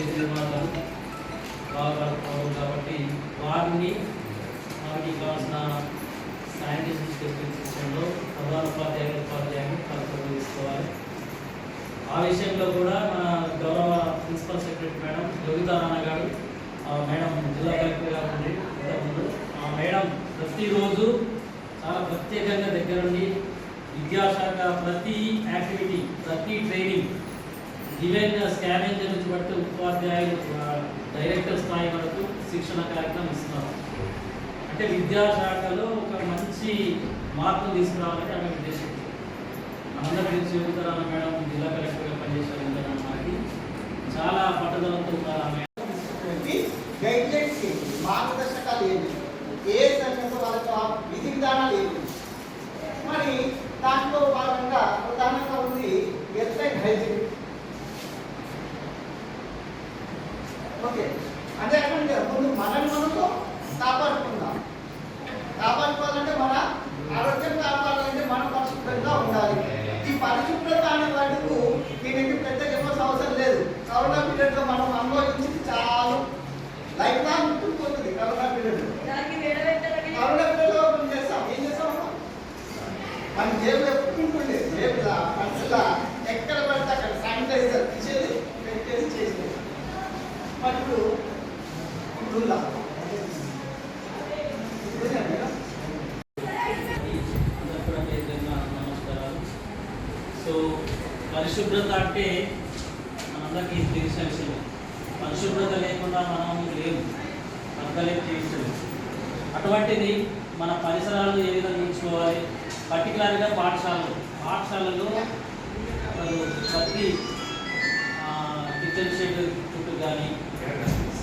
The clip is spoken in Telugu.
దేశ నిర్మాణాలు బాగా కాబట్టి వారిని వారికి కావాల్సిన శానిటేషన్ టెస్టింగ్ సిస్టంలో ప్రధాన ఉపాధ్యాయులు ఉపాధ్యాయులు కలుపుకొని తీసుకోవాలి. ఆ విషయంలో కూడా మన గౌరవ ప్రిన్సిపల్ సెక్రటరీ మేడం యోగితారాణ గారు ఆ మేడం జిల్లా కలెక్టర్ గారు ఉండి ఇంతకుముందు ఆ మేడం ప్రతిరోజు చాలా ప్రత్యేకంగా దగ్గరుండి విద్యాశాఖ ప్రతి యాక్టివిటీ ప్రతి ట్రైనింగ్ ఈవెన్ స్కానింగ్ జరుగుతుంది. స్థాయి డైరెక్టర్ స్థాయి వరకు శిక్షణ కార్యక్రమం ఇస్తున్నారు అంటే విద్యాశాఖలో ఒక మంచి మార్పును తీసుకురావాలని ఆమె ఉద్దేశం. మనందరి గురించి యువతరాల మేడం జిల్లా కలెక్టర్గా పనిచేశారు ఇంకా మనకి చాలా పట్టుదలతో ఉన్నారు ఆమె. గైడ్ మార్గదర్శకాలు ఏంటి? ఏ సంఘంలో వాళ్ళ ఆ విధి విధానాలు ఏంటి? మరి దాంట్లో భాగంగా ఓకే. అదే అంటే ముందు మనల్ని మనతో కాపాడుకుందాం. కాపాడుకోవాలంటే మన ఆరోగ్యం కాపాడాలంటే మనం పరిశుభ్రంగా ఉండాలి. ఈ పరిశుభ్రత అనే వాటికు దీనికి పెద్ద చెప్పాల్సిన అవసరం లేదు. కరోనా పీరియడ్లో మనం అనుభవించింది చాలా. లైఫ్ లాంగ్ గుర్తుకుపోతుంది కరోనా పీరియడ్ కరోనా పీరియడ్లో చేస్తాం. ఏం చేస్తాం? మన జేబులో కూడా నమస్కారాలు సో పరిశుభ్రత అంటే మనందరికీ తెలిసిన విషయం పరిశుభ్రత లేకుండా మనం లేవు బతకలేం చేయలేదు అటువంటిది మన పరిసరాలు ఏ విధంగా ఉంచుకోవాలి? పర్టికులర్గా పాఠశాలలు. పాఠశాలలో ప్రతి కిచెన్ షెడ్ కానీ